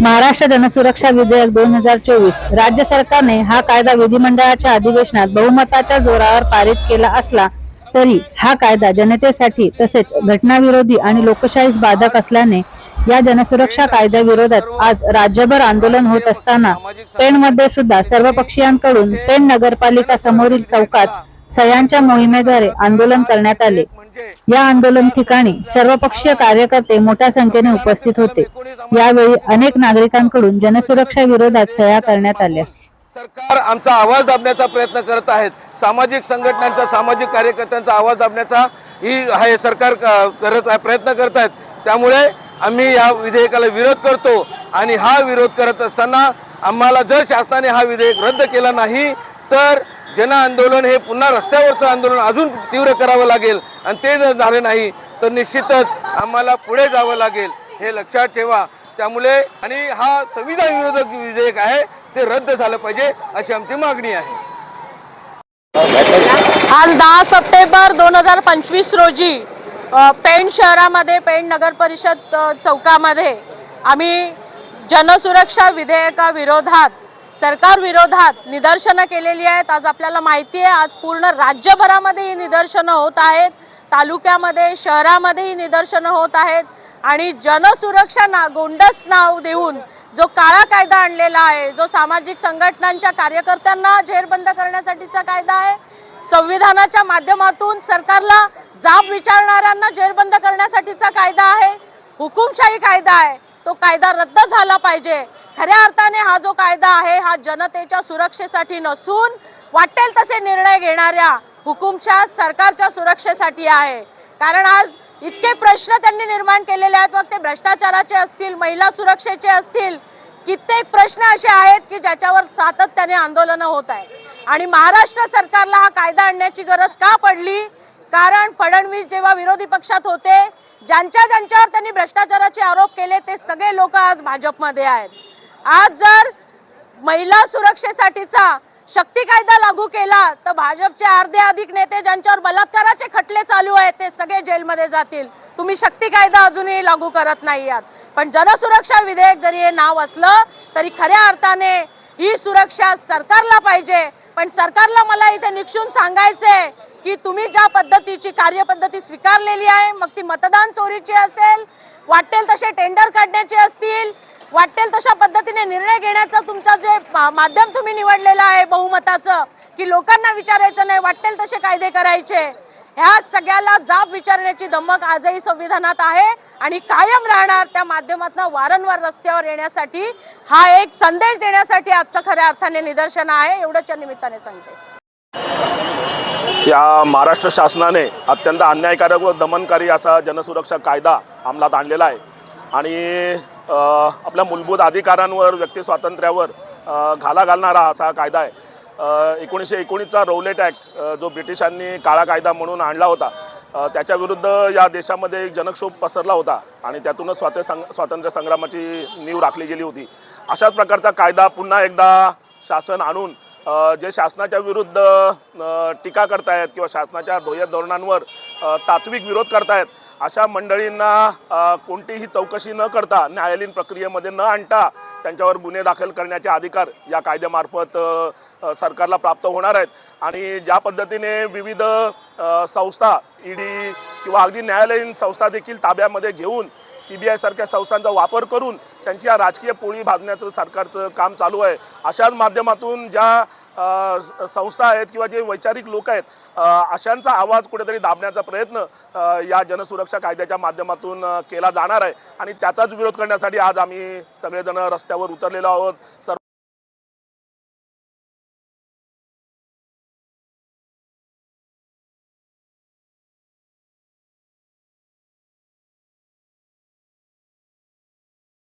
महाराष्ट्र जनसुरक्षा विधेयक दोन हजार चोवीस. राज्य सरकारने हा कायदा विधिमंडळाच्या अधिवेशनात बहुमताच्या जोरावर पारित केला असला तरी हा कायदा जनतेसाठी तसेच घटनाविरोधी आणि लोकशाहीस बाधक असल्याने या जनसुरक्षा कायद्याविरोधात आज राज्यभर आंदोलन होत असताना पेणमध्ये सुद्धा सर्व पक्षीयांकडून पेण नगरपालिका समोरील चौकात सह्यांच्या मोहिमेद्वारे आंदोलन करण्यात आले. या आंदोलन ठिकाणी सर्वपक्षीय कार्यकर्ते मोठ्या संख्येने उपस्थित होते. यावेळी अनेक नागरिकांकडून जनसुरक्षा विरोधात सह्या करण्यात आल्या. सरकार आमचा आवाज दाबण्याचा प्रयत्न करत आहेत. सामाजिक संघटनांचा सामाजिक कार्यकर्त्यांचा आवाज दाबण्याचा ही हे सरकार करत आहे प्रयत्न करत आहेत. त्यामुळे आम्ही या विधेयकाला विरोध करतो आणि हा विरोध करत असताना आम्हाला जर शासनाने हा विधेयक रद्द केला नाही तर जन आंदोलन हे पुन्हा रस्त्यावरचं आंदोलन अजून तीव्र करावं लागेल आणि ते जर झालं नाही तर निश्चितच आम्हाला पुढे जावं लागेल हे लक्षात ठेवा. त्यामुळे आणि हा संविधान विरोधक विधेयक आहे ते रद्द झालं पाहिजे अशी आमची मागणी आहे. आज दहा सप्टेंबर दोन हजार पंचवीस रोजी पेंड पेण शहरामध्ये पेण नगर परिषद चौकामध्ये आम्ही जनसुरक्षा विधेयकाविरोधात सरकार विरोधात निदर्शनं केलेली आहेत. आज आपल्याला माहिती आहे आज पूर्ण राज्यभरामध्ये ही निदर्शनं होत आहेत. तालुक्यामध्ये शहरामध्ये ही निदर्शनं होत आहेत. आणि जनसुरक्षा ना गोंडस नाव देऊन जो काळा कायदा आणलेला आहे जो सामाजिक संघटनांच्या कार्यकर्त्यांना जेरबंद करण्यासाठीचा कायदा आहे संविधानाच्या माध्यमातून सरकारला जाब विचारणाऱ्यांना जेरबंद करण्यासाठीचा कायदा आहे हुकुमशाही कायदा आहे. तो कायदा रद्द झाला पाहिजे. खऱ्या अर्थाने हा जो कायदा आहे हा जनतेच्या सुरक्षेसाठी नसून वाटेल तसे निर्णय घेणाऱ्या हुकुमच्या सरकारच्या सुरक्षेसाठी आहे. कारण आज इतके प्रश्न त्यांनी निर्माण केलेले आहेत. मग ते भ्रष्टाचाराचे असतील महिला सुरक्षेचे असतील कित्येक प्रश्न असे आहेत की ज्याच्यावर सातत्याने आंदोलनं होत आहे आणि महाराष्ट्र सरकारला हा कायदा आणण्याची गरज का पडली? कारण फडणवीस जेव्हा विरोधी पक्षात होते ज्यांच्या ज्यांच्यावर त्यांनी भ्रष्टाचाराचे आरोप केले ते सगळे लोक आज भाजपमध्ये आहेत. आज जर महिला सुरक्षेसाठीचा शक्ती कायदा लागू केला तर भाजपचे अर्धे अधिक नेते ज्यांच्यावर बलात्काराचे खटले चालू आहेत ते सगळे जेलमध्ये जातील. तुम्ही शक्ती कायदा अजूनही लागू करत नाही आहात. पण जनसुरक्षा विधेयक जरी हे नाव असलं तरी खऱ्या अर्थाने ही सुरक्षा सरकारला पाहिजे. पण सरकारला मला इथे निक्षून सांगायचंय की तुम्ही ज्या पद्धतीची कार्यपद्धती स्वीकारलेली आहे मग ती मतदान चोरीची असेल वाटेल तसे टेंडर काढण्याचे असतील वाटेल तशा पद्धतीने निर्णय घेण्याचं तुमचं जे माध्यम तुम्ही निवडलेलं आहे बहुमताचं की लोकांना विचारायचं नाही वाटेल तसे कायदे करायचे ह्या सगळ्याला जाब विचारण्याची धमक आजही संविधानात आहे आणि कायम राहणार त्या माध्यमातून वारंवार रस्त्यावर येण्यासाठी हा एक संदेश देण्यासाठी आजचं खऱ्या अर्थाने निदर्शन आहे एवढंच्या निमित्ताने सांगते. या महाराष्ट्र शासनाने अत्यंत अन्यायकारक व दमनकारी असा जनसुरक्षा कायदा अंमलात आणलेला आहे. आणि आपल्या मूलभूत अधिकारांवर व्यक्ती स्वातंत्र्यावर घाला घालणारा असा हा कायदा आहे. एकोणीसशे एकोणीसचा रौलेट ॲक्ट जो ब्रिटिशांनी काळा कायदा म्हणून आणला होता त्याच्याविरुद्ध या देशामध्ये एक जनक्षोभ पसरला होता आणि त्यातूनच स्वातंत्र्य संग स्वातंत्र्य संग्रामाची नीव राखली गेली होती. अशाच प्रकारचा कायदा पुन्हा एकदा शासन आणून जे शासनाच्या विरुद्ध टीका करतायत किंवा शासनाच्या ध्येय धोरणांवर तात्विक विरोध करतायत अशा मंडळींना कोणतीही चौकशी न करता न्यायालयीन प्रक्रियेमध्ये न आणता त्यांच्यावर गुन्हे दाखल करण्याचे अधिकार या कायद्यामार्फत सरकारला प्राप्त होणार आहेत. आणि ज्या पद्धतीने विविध संस्था ईडी किंवा अगदी न्यायालयीन संस्था देखील ताब्यामध्ये घेऊन सी बी आयसारख्या संस्थांचा वापर करून त्यांची या राजकीय पोळी भाजण्याचं सरकारचं काम चालू आहे. अशाच माध्यमातून ज्या संस्था आहेत किंवा जे वैचारिक लोक आहेत अशांचा आवाज कुठेतरी दाबण्याचा प्रयत्न या जनसुरक्षा कायद्याच्या माध्यमातून केला जाणार आहे. आणि त्याचाच विरोध करण्यासाठी आज आम्ही सगळेजण रस्त्यावर उतरलेलो आहोत. सर्व